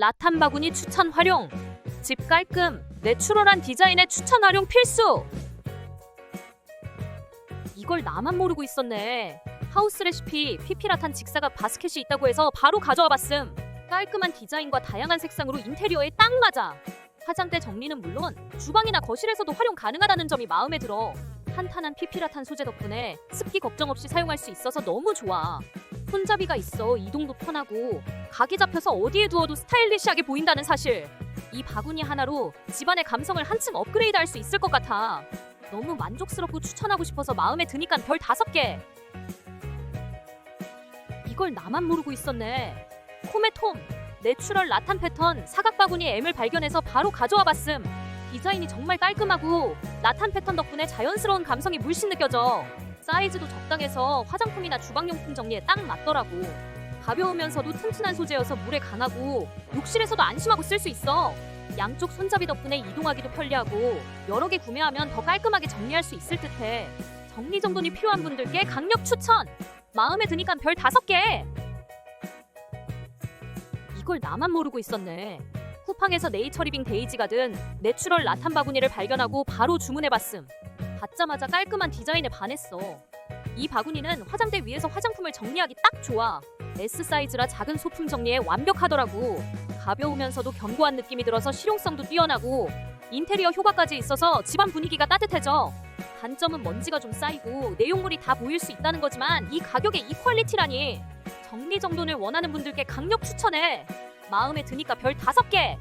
라탄 바구니 추천 활용. 집 깔끔, 내추럴한 디자인의 추천 활용 필수. 이걸 나만 모르고 있었네. 하우스 레시피 피피라탄 직사각 바스켓이 있다고 해서 바로 가져와 봤음. 깔끔한 디자인과 다양한 색상으로 인테리어에 딱 맞아. 화장대 정리는 물론 주방이나 거실에서도 활용 가능하다는 점이 마음에 들어. 탄탄한 피피라탄 소재 덕분에 습기 걱정 없이 사용할 수 있어서 너무 좋아. 손잡이가 있어 이동도 편하고 각이 잡혀서 어디에 두어도 스타일리시하게 보인다는 사실. 이 바구니 하나로 집안의 감성을 한층 업그레이드 할 수 있을 것 같아. 너무 만족스럽고 추천하고 싶어서 마음에 드니까 별 다섯 개. 이걸 나만 모르고 있었네. 코메톰 내추럴 라탄 패턴 사각 바구니 M을 발견해서 바로 가져와 봤음. 디자인이 정말 깔끔하고 라탄 패턴 덕분에 자연스러운 감성이 물씬 느껴져. 사이즈도 적당해서 화장품이나 주방용품 정리에 딱 맞더라고. 가벼우면서도 튼튼한 소재여서 물에 강하고 욕실에서도 안심하고 쓸 수 있어. 양쪽 손잡이 덕분에 이동하기도 편리하고 여러 개 구매하면 더 깔끔하게 정리할 수 있을 듯해. 정리정돈이 필요한 분들께 강력 추천! 마음에 드니까 별 다섯 개! 이걸 나만 모르고 있었네. 쿠팡에서 네이처리빙 데이지가 든 내추럴 라탄 바구니를 발견하고 바로 주문해봤음. 받자마자 깔끔한 디자인에 반했어. 이 바구니는 화장대 위에서 화장품을 정리하기 딱 좋아. S 사이즈라 작은 소품 정리에 완벽하더라고. 가벼우면서도 견고한 느낌이 들어서 실용성도 뛰어나고 인테리어 효과까지 있어서 집안 분위기가 따뜻해져. 단점은 먼지가 좀 쌓이고 내용물이 다 보일 수 있다는 거지만 이 가격에 이 퀄리티라니 정리 정돈을 원하는 분들께 강력 추천해. 마음에 드니까 별 다섯 개.